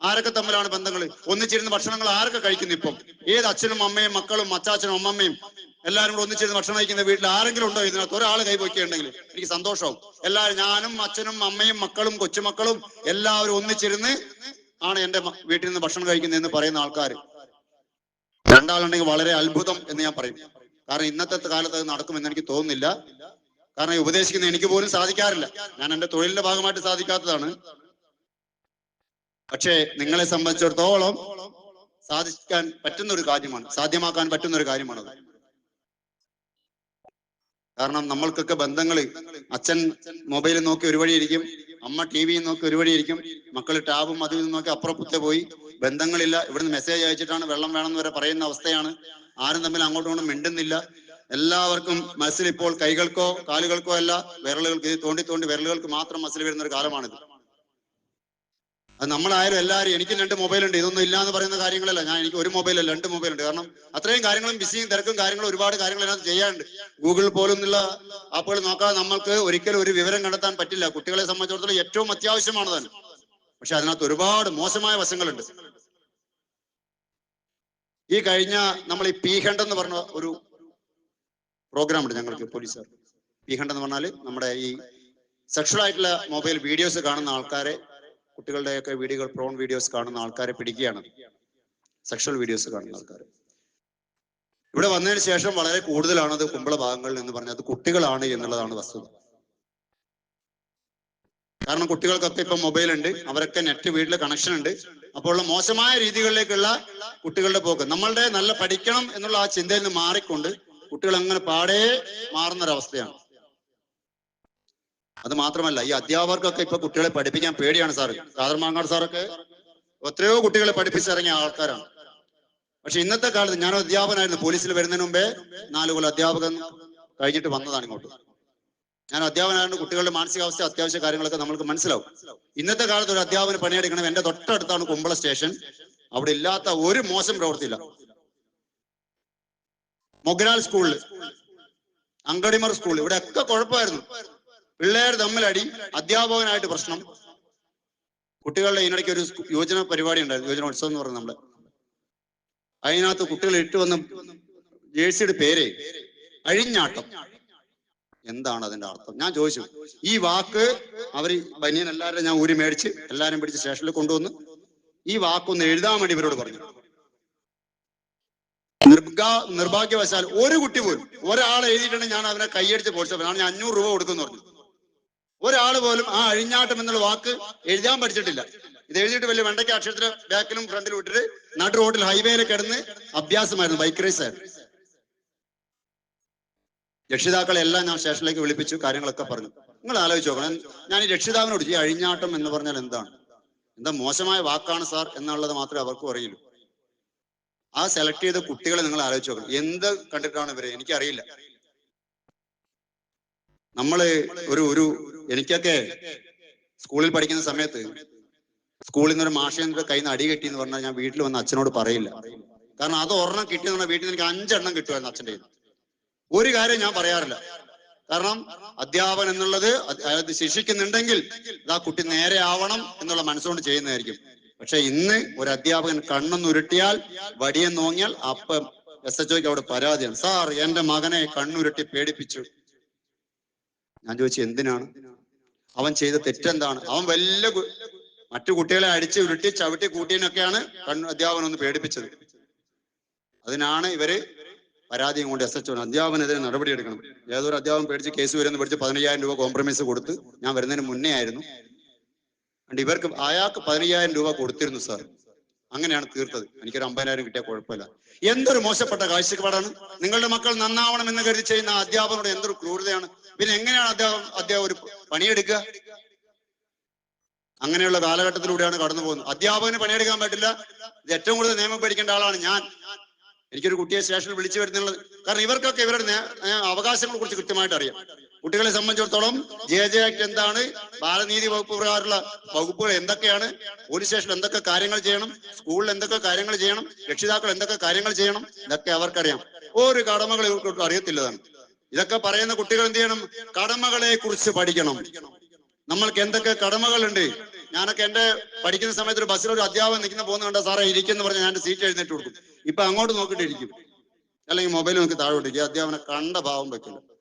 ആരൊക്കെ തമ്മിലാണ് ബന്ധങ്ങൾ ഒന്നിച്ചിരുന്ന് ഭക്ഷണങ്ങൾ ആരൊക്കെ കഴിക്കുന്നു ഇപ്പം ഏത് അച്ഛനും അമ്മയും മക്കളും അച്ചാച്ചനും അമ്മമ്മയും എല്ലാവരും കൂടെ ഒന്നിച്ചിരുന്ന് ഭക്ഷണം കഴിക്കുന്ന വീട്ടിൽ ആരെങ്കിലും ഉണ്ടോ ഇതിനകത്ത്? ഒരാൾ കൈപോക്കിയുണ്ടെങ്കിൽ എനിക്ക് സന്തോഷവും എല്ലാവരും ഞാനും അച്ഛനും അമ്മയും മക്കളും കൊച്ചുമക്കളും എല്ലാവരും ഒന്നിച്ചിരുന്ന് ആണ് എന്റെ വീട്ടിൽ നിന്ന് ഭക്ഷണം കഴിക്കുന്നതെന്ന് പറയുന്ന ആൾക്കാർ. രണ്ടാളുണ്ടെങ്കിൽ വളരെ അത്ഭുതം എന്ന് ഞാൻ പറയും. കാരണം ഇന്നത്തെ കാലത്ത് അത് നടക്കുമെന്ന് എനിക്ക് തോന്നുന്നില്ല. കാരണം ഉപദേശിക്കുന്ന എനിക്ക് പോലും സാധിക്കാറില്ല. ഞാൻ എന്റെ തൊഴിലിന്റെ ഭാഗമായിട്ട് സാധിക്കാത്തതാണ്. പക്ഷേ നിങ്ങളെ സംബന്ധിച്ചിടത്തോളം സാധിക്കാൻ പറ്റുന്ന ഒരു കാര്യമാണ് സാധ്യമാക്കാൻ പറ്റുന്ന ഒരു കാര്യമാണത്. കാരണം നമ്മൾക്കൊക്കെ ബന്ധങ്ങൾ അച്ഛൻ മൊബൈലിൽ നോക്കി ഒരു വഴിയിരിക്കും അമ്മ ടി വിയിൽ നോക്കി ഒരു വഴിയിരിക്കും മക്കൾ ടാബും അതിൽ നിന്ന് നോക്കി അപ്പുറപ്പുറത്തെ പോയി ബന്ധങ്ങളില്ല. ഇവിടുന്ന് മെസ്സേജ് അയച്ചിട്ടാണ് വെള്ളം വേണമെന്ന് വരെ പറയുന്ന അവസ്ഥയാണ്. ആരും തമ്മിൽ അങ്ങോട്ടും ഇങ്ങോട്ടും മിണ്ടുന്നില്ല. എല്ലാവർക്കും മനസ്സിൽ ഇപ്പോൾ കൈകൾക്കോ കാലുകൾക്കോ അല്ല വിരലുകൾക്ക് ഇത് തോണ്ടി തോണ്ടി വിരലുകൾക്ക് മാത്രം മനസ്സിൽ വരുന്ന ഒരു കാലമാണിത്. അത് നമ്മളായാലും എല്ലാവരും എനിക്ക് രണ്ട് മൊബൈൽ ഉണ്ട് ഇതൊന്നും ഇല്ല എന്ന് പറയുന്ന കാര്യങ്ങളല്ല. ഞാൻ എനിക്ക് ഒരു മൊബൈൽ അല്ല രണ്ട് മൊബൈൽ ഉണ്ട് കാരണം അത്രയും കാര്യങ്ങളും ബിസിയും തിരക്കും കാര്യങ്ങളും ഒരുപാട് കാര്യങ്ങൾ അതിനകത്ത് ചെയ്യാണ്ട് ഗൂഗിൾ പോലും ഉള്ള ആപ്പുകൾ നോക്കാതെ നമ്മൾക്ക് ഒരിക്കലും ഒരു വിവരം കണ്ടെത്താൻ പറ്റില്ല. കുട്ടികളെ സംബന്ധിച്ചിടത്തോളം ഏറ്റവും അത്യാവശ്യമാണ് തന്നെ പക്ഷെ അതിനകത്ത് ഒരുപാട് മോശമായ വശങ്ങളുണ്ട്. ഈ കഴിഞ്ഞ നമ്മൾ ഈ പീഹണ്ട് എന്ന് പറഞ്ഞ ഒരു പ്രോഗ്രാം ഉണ്ട് ഞങ്ങൾക്ക് പോലീസുകാർ പീഹണ്ട് എന്ന് പറഞ്ഞാൽ നമ്മുടെ ഈ സെക്ഷൽ ആയിട്ടുള്ള മൊബൈൽ വീഡിയോസ് കാണുന്ന ആൾക്കാരെ കുട്ടികളുടെയൊക്കെ വീഡിയോകൾ പ്രോൺ വീഡിയോസ് കാണുന്ന ആൾക്കാരെ പിടിക്കുകയാണ്. സെക്ഷൽ വീഡിയോസ് കാണുന്ന ആൾക്കാർ ഇവിടെ വന്നതിന് ശേഷം വളരെ കൂടുതലാണ് അത് കുമ്പള ഭാഗങ്ങളിൽ എന്ന് പറഞ്ഞത്. കുട്ടികളാണ് എന്നുള്ളതാണ് വസ്തുത. കാരണം കുട്ടികൾക്കൊക്കെ ഇപ്പൊ മൊബൈൽ ഉണ്ട്. അവരൊക്കെ നെറ്റ് വീട്ടിൽ കണക്ഷൻ ഉണ്ട്. അപ്പോൾ ഉള്ള മോശമായ രീതികളിലേക്കുള്ള കുട്ടികളുടെ പോക്ക്. നമ്മളുടെ നല്ല പഠിക്കണം എന്നുള്ള ആ ചിന്തയിൽ നിന്ന് മാറിക്കൊണ്ട് കുട്ടികൾ അങ്ങനെ പാടേ മാറുന്നൊരവസ്ഥയാണ് അത് മാത്രമല്ല ഈ അധ്യാപകർക്കൊക്കെ ഇപ്പൊ കുട്ടികളെ പഠിപ്പിക്കാൻ പേടിയാണ് സാർ ഖാദർ മാങ്ങാട് സാറൊക്കെ എത്രയോ കുട്ടികളെ പഠിപ്പിച്ചിറങ്ങിയ ആൾക്കാരാണ്. പക്ഷെ ഇന്നത്തെ കാലത്ത് ഞാൻ അധ്യാപകനായിരുന്നു. പോലീസിൽ വരുന്നതിന് മുമ്പേ നാല് കൊല്ലം അധ്യാപകൻ കഴിഞ്ഞിട്ട് വന്നതാണ് ഇങ്ങോട്ട്. ഞാൻ അധ്യാപകനായതുകൊണ്ട് കുട്ടികളുടെ മാനസികാവസ്ഥ അത്യാവശ്യ കാര്യങ്ങളൊക്കെ നമ്മൾക്ക് മനസ്സിലാവും. ഇന്നത്തെ കാലത്ത് ഒരു അധ്യാപകന് പണിയെടുക്കണം എന്റെ തൊട്ടടുത്താണ് കുമ്പള സ്റ്റേഷൻ. അവിടെ ഇല്ലാത്ത ഒരു മോശം പ്രവൃത്തിയില്ല. മൊഗ്രാൽ സ്കൂളിൽ അങ്കടിമർ സ്കൂൾ ഇവിടെ ഒക്കെ കുഴപ്പമായിരുന്നു. പിള്ളേർ തമ്മിലടി അധ്യാപകനായിട്ട് പ്രശ്നം. കുട്ടികളുടെ ഇതിനിടയ്ക്ക് ഒരു യോജന പരിപാടി ഉണ്ടായിരുന്നു യുവജനോത്സവം എന്ന് പറയുന്നത് നമ്മൾ. അതിനകത്ത് കുട്ടികൾ ഇട്ട് വന്ന ജേഴ്സിയുടെ പേര് അഴിഞ്ഞാട്ടം. എന്താണ് അതിന്റെ അർത്ഥം? ഞാൻ ചോദിച്ചു. ഈ വാക്ക് അവർ ബനിയൻ എല്ലാവരും ഞാൻ ഊരി മേടിച്ച് എല്ലാരും പിടിച്ച് സ്റ്റേഷനിൽ കൊണ്ടുവന്ന് ഈ വാക്കൊന്ന് എഴുതാൻ വേണ്ടി ഇവരോട് പറഞ്ഞു. നിർഭാ നിർഭാഗ്യവശാൽ ഒരു കുട്ടി പോലും ഒരാൾ എഴുതിയിട്ടുണ്ടെങ്കിൽ ഞാൻ അവനെ കൈയടിച്ച് പോളിച്ച ഞാൻ അഞ്ഞൂറ് രൂപ കൊടുക്കുന്നു പറഞ്ഞു. ഒരാൾ പോലും ആ അഴിഞ്ഞാട്ടം എന്നുള്ള വാക്ക് എഴുതാൻ പഠിച്ചിട്ടില്ല. ഇത് എഴുതിയിട്ട് വലിയ വെണ്ടയ്ക്ക് അക്ഷരത്തിന് ബാക്കിലും ഫ്രണ്ടിലും ഇട്ടിട്ട് നടു റോഡിൽ ഹൈവേയിൽ കിടന്ന് അഭ്യാസമായിരുന്നു ബൈക്ക് റേസ് ആയിരുന്നു. രക്ഷിതാക്കളെ എല്ലാം ഞാൻ സ്റ്റേഷനിലേക്ക് വിളിപ്പിച്ചു കാര്യങ്ങളൊക്കെ പറഞ്ഞു. നിങ്ങൾ ആലോചിച്ച് നോക്കണം. ഞാൻ ഈ രക്ഷിതാവിനോട് ഈ അഴിഞ്ഞാട്ടം എന്ന് പറഞ്ഞാൽ എന്താണ്? എന്താ മോശമായ വാക്കാണ് സാർ എന്നുള്ളത് മാത്രമേ അവർക്കും അറിയുള്ളൂ. ആ സെലക്ട് ചെയ്ത കുട്ടികളെ നിങ്ങൾ ആലോചിച്ച് നോക്കണം. എന്ത് കണ്ടിട്ടാണ് ഇവരെ? എനിക്കറിയില്ല. നമ്മൾ ഒരു ഒരു എനിക്കൊക്കെ സ്കൂളിൽ പഠിക്കുന്ന സമയത്ത് സ്കൂളിൽ നിന്ന് ഒരു മാഷേന്ദ്ര കയ്യിൽ നിന്ന് അടി കിട്ടി എന്ന് പറഞ്ഞാൽ ഞാൻ വീട്ടിൽ വന്ന് അച്ഛനോട് പറയില്ല. കാരണം അത് ഒരെണ്ണം കിട്ടിയെന്ന് പറഞ്ഞാൽ വീട്ടിൽ എനിക്ക് അഞ്ചെണ്ണം കിട്ടുമായിരുന്നു അച്ഛന്റെ ഒരു കാര്യം ഞാൻ പറയാറില്ല. കാരണം അധ്യാപനം എന്നുള്ളത് അത് ശിക്ഷിക്കുന്നുണ്ടെങ്കിൽ അത് ആ കുട്ടി നേരെ ആവണം എന്നുള്ള മനസ്സുകൊണ്ട് ചെയ്യുന്നതായിരിക്കും. പക്ഷെ ഇന്ന് ഒരു അധ്യാപകൻ കണ്ണൊന്ന് ഉരുട്ടിയാൽ വടിയെന്ന് നോങ്ങിയാൽ അപ്പ എസ് എച്ച് ഒക്ക് അവിടെ പരാതിയാണ്. സാർ എന്റെ മകനെ കണ്ണുരുട്ടി പേടിപ്പിച്ചു. ഞാൻ ചോദിച്ചു എന്തിനാണ്? അവൻ ചെയ്ത തെറ്റെന്താണ്? അവൻ വലിയ മറ്റു കുട്ടികളെ അടിച്ച് ഉരുട്ടി ചവിട്ടി കൂട്ടിയതിനൊക്കെയാണ് കണ്ണു അധ്യാപകൻ ഒന്ന് പേടിപ്പിച്ചത്. അതിനാണ് ഇവർ പരാതിയും കൊണ്ട് എസ് എച്ച് അധ്യാപനെതിരെ നടപടിയെടുക്കണം ഏതൊരു അധ്യാപകൻ പേടിച്ച് കേസ് വരുന്ന പേടിച്ച് പതിനയ്യായിരം രൂപ കോംപ്രമൈസ് കൊടുത്ത് ഞാൻ വരുന്നതിന് മുന്നേ ആയിരുന്നു. ഇവർക്ക് അയാൾക്ക് പതിനയ്യായിരം രൂപ കൊടുത്തിരുന്നു സാർ അങ്ങനെയാണ് തീർത്തത്. എനിക്കൊരു അമ്പതിനായിരം കിട്ടിയ കുഴപ്പമില്ല. എന്തൊരു മോശപ്പെട്ട കാഴ്ചപ്പാടാണ്. നിങ്ങളുടെ മക്കൾ നന്നാവണം എന്ന് കരുതി ചെയ്യുന്ന അധ്യാപകരുടെ എന്തൊരു ക്രൂരതയാണ്. പിന്നെ എങ്ങനെയാണ് അധ്യാപകം അധ്യാപകർ ഒരു പണിയെടുക്കുക? അങ്ങനെയുള്ള കാലഘട്ടത്തിലൂടെയാണ് കടന്നു പോകുന്നത്. അധ്യാപകന് പണിയെടുക്കാൻ പറ്റില്ല. ഇത് ഏറ്റവും കൂടുതൽ നിയമം പഠിക്കേണ്ട ആളാണ് ഞാൻ. എനിക്കൊരു കുട്ടിയെ സ്റ്റേഷനിൽ വിളിച്ചു വരുന്നുള്ളത്. കാരണം ഇവർക്കൊക്കെ ഇവരുടെ അവകാശങ്ങളെ കുറിച്ച് കൃത്യമായിട്ട് അറിയാം. കുട്ടികളെ സംബന്ധിച്ചിടത്തോളം ജെ ജെ ആക്ട് എന്താണ്? ബാലനീതി വകുപ്പ് പ്രകാരമുള്ള വകുപ്പുകൾ എന്തൊക്കെയാണ്? പോലീസ് സ്റ്റേഷനിൽ എന്തൊക്കെ കാര്യങ്ങൾ ചെയ്യണം? സ്കൂളിൽ എന്തൊക്കെ കാര്യങ്ങൾ ചെയ്യണം? രക്ഷിതാക്കൾ എന്തൊക്കെ കാര്യങ്ങൾ ചെയ്യണം? ഇതൊക്കെ അവർക്കറിയാം. ഒരു കടമകൾ ഇവർക്ക് അറിയത്തില്ലതാണ്. ഇതൊക്കെ പറയുന്ന കുട്ടികൾ എന്ത് ചെയ്യണം? കടമകളെ കുറിച്ച് പഠിക്കണം. നമ്മൾക്ക് എന്തൊക്കെ കടമകളുണ്ട്? ഞാനൊക്കെ എന്റെ പഠിക്കുന്ന സമയത്ത് ഒരു ബസ്സിൽ ഒരു അധ്യാപകൻ നിൽക്കുന്ന പോകുന്ന കണ്ട സാറേ ഇരിക്കുന്നു പറഞ്ഞ് ഞാൻ സീറ്റ് എഴുന്നേറ്റ് കൊടുക്കും. ഇപ്പൊ അങ്ങോട്ട് നോക്കിയിട്ട് ഇരിക്കും അല്ലെങ്കിൽ മൊബൈൽ നോക്കി താഴെ അധ്യാപനം കണ്ട ഭാവം വെക്കില്ല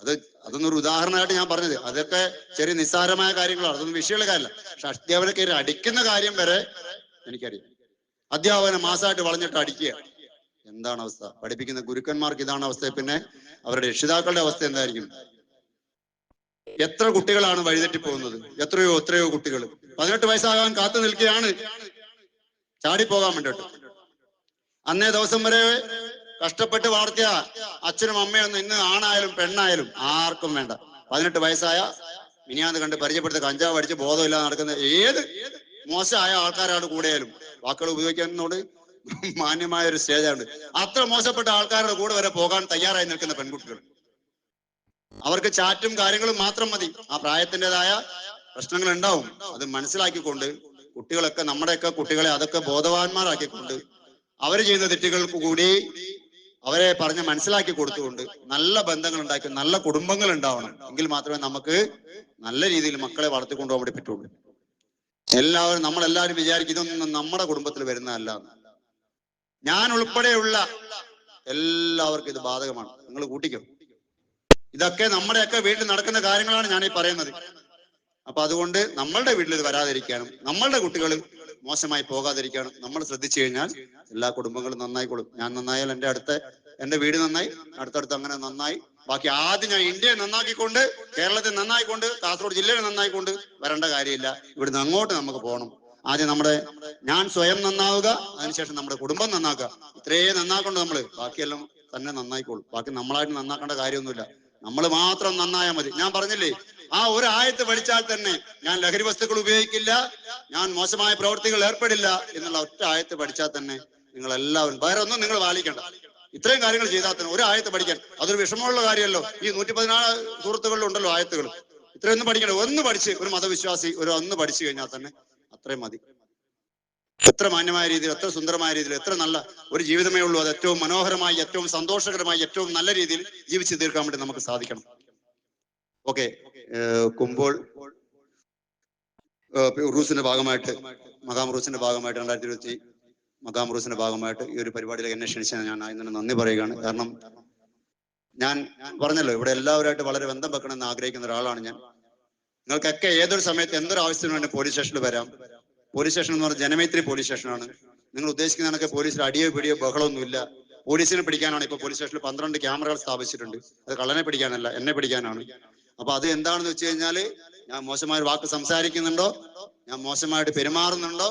അത് അതൊന്നും ഒരു ഉദാഹരണമായിട്ട് ഞാൻ പറഞ്ഞത്. അതൊക്കെ ചെറിയ നിസ്സാരമായ കാര്യങ്ങളാണ്. അതൊന്നും വിഷയമുള്ള കാര്യമല്ല. പക്ഷെ അധ്യാപന കയറി അടിക്കുന്ന കാര്യം വരെ എനിക്കറിയാം. അധ്യാപന മാസമായിട്ട് വളഞ്ഞിട്ട് അടിക്കുക. എന്താണ് അവസ്ഥ? പഠിപ്പിക്കുന്ന ഗുരുക്കന്മാർക്ക് ഇതാണ് അവസ്ഥ. പിന്നെ അവരുടെ രക്ഷിതാക്കളുടെ അവസ്ഥ എന്തായിരിക്കും? എത്ര കുട്ടികളാണ് വഴിതെറ്റി പോകുന്നത്? എത്രയോ എത്രയോ കുട്ടികൾ പതിനെട്ട് വയസ്സാകാൻ കാത്തു നിൽക്കുകയാണ്. പോകാൻ വേണ്ടിട്ട് അന്നേ ദിവസം വരെ കഷ്ടപ്പെട്ട് വളർത്തിയ അച്ഛനും അമ്മയൊന്നും ഇന്ന് ആണായാലും പെണ്ണായാലും ആർക്കും വേണ്ട. പതിനെട്ട് വയസ്സായ മിനിയാന്ന് കണ്ട് പരിചയപ്പെടുത്ത കഞ്ചാവ് അടിച്ച് ബോധമില്ലാതെ നടക്കുന്ന ഏത് മോശമായ ആൾക്കാരാണ് കൂടെയാലും വാക്കുകൾ ഉപയോഗിക്കുന്നതോട് മാന്യമായ ഒരു സ്റ്റേജാണ്. അത്ര മോശപ്പെട്ട ആൾക്കാരുടെ കൂടെ വരെ പോകാൻ തയ്യാറായി നിൽക്കുന്ന പെൺകുട്ടികൾ. അവർക്ക് ചാറ്റും കാര്യങ്ങളും മാത്രം മതി. ആ പ്രായത്തിന്റെതായ പ്രശ്നങ്ങൾ ഉണ്ടാവും അത് മനസ്സിലാക്കിക്കൊണ്ട് കുട്ടികളൊക്കെ നമ്മുടെയൊക്കെ കുട്ടികളെ അതൊക്കെ ബോധവാന്മാരാക്കിക്കൊണ്ട് അവർ ചെയ്യുന്ന തെറ്റുകൾക്ക് കൂടി അവരെ പറഞ്ഞ് മനസ്സിലാക്കി കൊടുത്തുകൊണ്ട് നല്ല ബന്ധങ്ങൾ ഉണ്ടാക്കി നല്ല കുടുംബങ്ങൾ ഉണ്ടാവണം. എങ്കിൽ മാത്രമേ നമുക്ക് നല്ല രീതിയിൽ മക്കളെ വളർത്തിക്കൊണ്ടുപോകാൻ വേണ്ടി പറ്റുള്ളൂ. എല്ലാവരും നമ്മളെല്ലാവരും വിചാരിക്കും ഇതൊന്നും നമ്മുടെ കുടുംബത്തിൽ വരുന്നതല്ല. ഞാൻ ഉൾപ്പെടെയുള്ള എല്ലാവർക്കും ഇത് ബാധകമാണ്. നിങ്ങൾ കൂട്ടിക്കോ. ഇതൊക്കെ നമ്മുടെയൊക്കെ വീട്ടിൽ നടക്കുന്ന കാര്യങ്ങളാണ് ഞാൻ ഈ പറയുന്നത്. അപ്പൊ അതുകൊണ്ട് നമ്മളുടെ വീട്ടിൽ ഇത് വരാതിരിക്കാനും നമ്മളുടെ കുട്ടികൾ മോശമായി പോകാതിരിക്കാനും നമ്മൾ ശ്രദ്ധിച്ചു കഴിഞ്ഞാൽ എല്ലാ കുടുംബങ്ങളും നന്നായിക്കൊള്ളും ഞാൻ നന്നായാൽ എന്റെ അടുത്ത എന്റെ വീട് നന്നായി അടുത്തടുത്ത് അങ്ങനെ നന്നായി. ബാക്കി ആദ്യം ഞാൻ ഇന്ത്യയെ നന്നാക്കിക്കൊണ്ട് കേരളത്തെ നന്നായിക്കൊണ്ട് കാസർഗോഡ് ജില്ലയെ നന്നായിക്കൊണ്ട് വരേണ്ട കാര്യമില്ല. ഇവിടുന്ന് അങ്ങോട്ട് നമുക്ക് പോകണം. ആദ്യം നമ്മുടെ ഞാൻ സ്വയം നന്നാവുക അതിനുശേഷം നമ്മുടെ കുടുംബം നന്നാക്കുക. ഇത്രയും നന്നാക്കൊണ്ട് നമ്മൾ ബാക്കിയെല്ലാം തന്നെ നന്നായിക്കോളും. ബാക്കി നമ്മളായിട്ട് നന്നാക്കേണ്ട കാര്യമൊന്നുമില്ല. നമ്മൾ മാത്രം നന്നായാൽ മതി. ഞാൻ പറഞ്ഞില്ലേ? ആ ഒരു ആയത്ത് പഠിച്ചാൽ തന്നെ ഞാൻ ലഹരി വസ്തുക്കൾ ഉപയോഗിക്കില്ല ഞാൻ മോശമായ പ്രവർത്തികൾ ഏർപ്പെടില്ല എന്നുള്ള ഒറ്റ ആയത്ത് പഠിച്ചാൽ തന്നെ നിങ്ങൾ എല്ലാവരും വേറെ ഒന്നും നിങ്ങൾ പാലിക്കേണ്ട. ഇത്രയും കാര്യങ്ങൾ ചെയ്താൽ തന്നെ ഒരു ആയത്ത് പഠിക്കാൻ അതൊരു വിഷമമുള്ള കാര്യമല്ലോ. ഈ നൂറ്റി പതിനാല് സുഹൃത്തുക്കളിലുണ്ടല്ലോ ആയത്തുകൾ. ഇത്രയൊന്നും പഠിക്കണം ഒന്ന് പഠിച്ച് ഒരു മതവിശ്വാസി ഒരു ഒന്ന് പഠിച്ചു കഴിഞ്ഞാൽ തന്നെ അത്രയും മതി. എത്ര മാന്യമായ രീതിയിൽ എത്ര സുന്ദരമായ രീതിയിൽ എത്ര നല്ല ഒരു ജീവിതമേ ഉള്ളൂ. അത് ഏറ്റവും മനോഹരമായി ഏറ്റവും സന്തോഷകരമായി ഏറ്റവും നല്ല രീതിയിൽ ജീവിച്ചു തീർക്കാൻ വേണ്ടി നമുക്ക് സാധിക്കണം. ഓക്കെ. കുമ്പോൾ ഉറൂസിന്റെ ഭാഗമായിട്ട് മകാം ഉറൂസിന്റെ ഭാഗമായിട്ട് രണ്ടായിരത്തി ഇരുപത്തി മകാം ഉറൂസിന്റെ ഭാഗമായിട്ട് ഈ ഒരു പരിപാടിയിലേക്ക് എന്നെ ക്ഷണിച്ചാൽ ഞാൻ ആദ്യം നന്ദി പറയുകയാണ്. കാരണം ഞാൻ പറഞ്ഞല്ലോ ഇവിടെ എല്ലാവരുമായിട്ട് വളരെ ബന്ധം വെക്കണമെന്ന് ആഗ്രഹിക്കുന്ന ഒരാളാണ് ഞാൻ. നിങ്ങൾക്കൊക്കെ ഏതൊരു സമയത്ത് എന്തൊരു ആവശ്യത്തിനും വേണ്ടി പോലീസ് സ്റ്റേഷനിൽ വരാം. പോലീസ് സ്റ്റേഷൻ എന്ന് പറഞ്ഞാൽ ജനമൈത്രി പോലീസ് സ്റ്റേഷനാണ്. നിങ്ങൾ ഉദ്ദേശിക്കുന്ന കണക്ക് പോലീസിൽ അടിയോ പിടിയോ ബഹളമൊന്നുമില്ല പോലീസിനെ പിടിക്കാനാണ് ഇപ്പൊ പോലീസ് സ്റ്റേഷനിൽ പന്ത്രണ്ട് ക്യാമറകൾ സ്ഥാപിച്ചിട്ടുണ്ട്. അത് കള്ളനെ പിടിക്കാനല്ല എന്നെ പിടിക്കാനാണ്. അപ്പൊ അത് എന്താണെന്ന് വെച്ച് കഴിഞ്ഞാൽ ഞാൻ മോശമായ വാക്ക് സംസാരിക്കുന്നുണ്ടോ? ഞാൻ മോശമായിട്ട് പെരുമാറുന്നുണ്ടോ?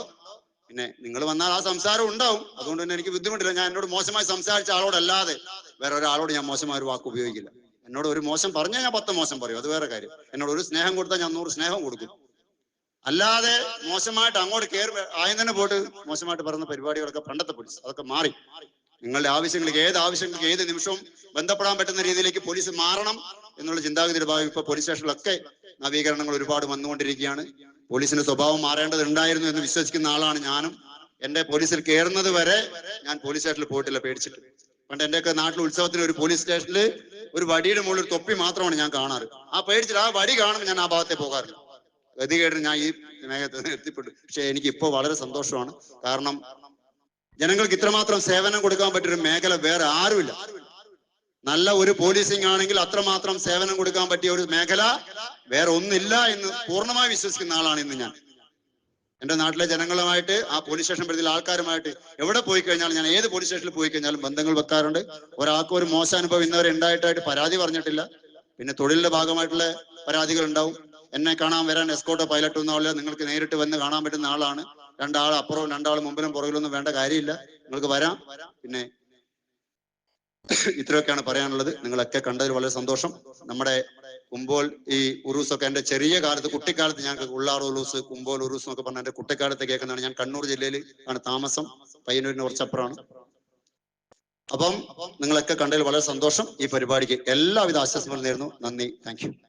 പിന്നെ നിങ്ങൾ വന്നാൽ ആ സംസാരം ഉണ്ടാവും. അതുകൊണ്ട് തന്നെ എനിക്ക് ബുദ്ധിമുട്ടില്ല. ഞാൻ എന്നോട് മോശമായി സംസാരിച്ച ആളോടല്ലാതെ വേറെ ഒരാളോട് ഞാൻ മോശമായ ഒരു വാക്ക് ഉപയോഗിക്കില്ല. എന്നോട് ഒരു മോശം പറഞ്ഞാൽ ഞാൻ പത്ത് മോശം പറയും. അത് വേറെ കാര്യം. എന്നോട് ഒരു സ്നേഹം കൊടുത്താൽ ഞാൻ നൂറ് സ്നേഹം കൊടുക്കും. അല്ലാതെ മോശമായിട്ട് അങ്ങോട്ട് കയറി ആദ്യം തന്നെ പോയിട്ട് മോശമായിട്ട് പറയുന്ന പരിപാടികളൊക്കെ പണ്ടത്തെ പോലീസ് അതൊക്കെ മാറി. നിങ്ങളുടെ ആവശ്യങ്ങൾക്ക് ഏത് ആവശ്യങ്ങൾക്ക് ഏത് നിമിഷവും ബന്ധപ്പെടാൻ പറ്റുന്ന രീതിയിലേക്ക് പോലീസ് മാറണം എന്നുള്ള ചിന്താഗതിയുടെ ഭാഗം ഇപ്പൊ പോലീസ് സ്റ്റേഷനിലൊക്കെ നവീകരണങ്ങൾ ഒരുപാട് വന്നുകൊണ്ടിരിക്കുകയാണ്. പോലീസിന്റെ സ്വഭാവം മാറേണ്ടതുണ്ടായിരുന്നു എന്ന് വിശ്വസിക്കുന്ന ആളാണ് ഞാനും. എന്റെ പോലീസിൽ കയറുന്നത് വരെ ഞാൻ പോലീസ് സ്റ്റേഷനിൽ പോയിട്ടില്ല പേടിച്ചിട്ട് പണ്ട് എന്റെയൊക്കെ നാട്ടിൽ ഉത്സവത്തിന് ഒരു പോലീസ് സ്റ്റേഷനിൽ ഒരു വടിയുടെ മുകളിൽ ഒരു തൊപ്പി മാത്രമാണ് ഞാൻ കാണാറ്. ആ പേടിച്ചിട്ട് ആ വടി കാണുമ്പോൾ ഞാൻ ആ ഭാഗത്തെ പോകാറില്ല. ഗതികേട്ട് ഞാൻ ഈ മേഖലത്തിൽ എത്തിപ്പെട്ടു പക്ഷെ എനിക്ക് ഇപ്പോൾ വളരെ സന്തോഷമാണ്. കാരണം ജനങ്ങൾക്ക് ഇത്രമാത്രം സേവനം കൊടുക്കാൻ പറ്റിയൊരു മേഖല വേറെ ആരുമില്ല. നല്ല ഒരു പോലീസിംഗ് ആണെങ്കിൽ അത്രമാത്രം സേവനം കൊടുക്കാൻ പറ്റിയ ഒരു മേഖല വേറെ ഒന്നില്ല എന്ന് പൂർണമായി വിശ്വസിക്കുന്ന ആളാണ് ഇന്ന് ഞാൻ. എന്റെ നാട്ടിലെ ജനങ്ങളുമായിട്ട് ആ പോലീസ് സ്റ്റേഷൻ പരിധിയിലെ ആൾക്കാരുമായിട്ട് എവിടെ പോയി കഴിഞ്ഞാലും ഞാൻ ഏത് പോലീസ് സ്റ്റേഷനിൽ പോയി കഴിഞ്ഞാലും ബന്ധങ്ങൾ വെക്കാറുണ്ട്. ഒരാൾക്ക് ഒരു മോശം അനുഭവം ഇന്നവരെ ഉണ്ടായിട്ടായിട്ട് പരാതി പറഞ്ഞിട്ടില്ല. പിന്നെ തൊഴിലിന്റെ ഭാഗമായിട്ടുള്ള പരാതികൾ ഉണ്ടാവും. എന്നെ കാണാൻ വരാൻ എസ്കോട്ടോ പൈലറ്റ് ആളില്ല നിങ്ങൾക്ക് നേരിട്ട് വന്ന് കാണാൻ പറ്റുന്ന ആളാണ്. രണ്ടാൾ അപ്പുറവും രണ്ടാൾ മുമ്പിലും പുറകിലൊന്നും വേണ്ട കാര്യമില്ല. നിങ്ങൾക്ക് വരാം. പിന്നെ ഇത്രയൊക്കെയാണ് പറയാനുള്ളത്. നിങ്ങളൊക്കെ കണ്ടതിൽ വളരെ സന്തോഷം. നമ്മുടെ കുമ്പോൾ ഈ ഉറൂസൊക്കെ എന്റെ ചെറിയ കാലത്ത് കുട്ടിക്കാലത്ത് ഞങ്ങൾക്ക് ഉള്ളാർ ഉറൂസ് കുമ്പോൾ ഉറൂസ് എന്നൊക്കെ പറഞ്ഞ എന്റെ കുട്ടിക്കാലത്ത് കേൾക്കുന്നതാണ്. ഞാൻ കണ്ണൂർ ജില്ലയിൽ ആണ് താമസം. പയ്യന്നൂരിന് കുറച്ചപ്പുറമാണ്. അപ്പം നിങ്ങളൊക്കെ കണ്ടതിൽ വളരെ സന്തോഷം. ഈ പരിപാടിക്ക് എല്ലാവിധ ആശ്വാസങ്ങളും നേരുന്നു. നന്ദി. താങ്ക്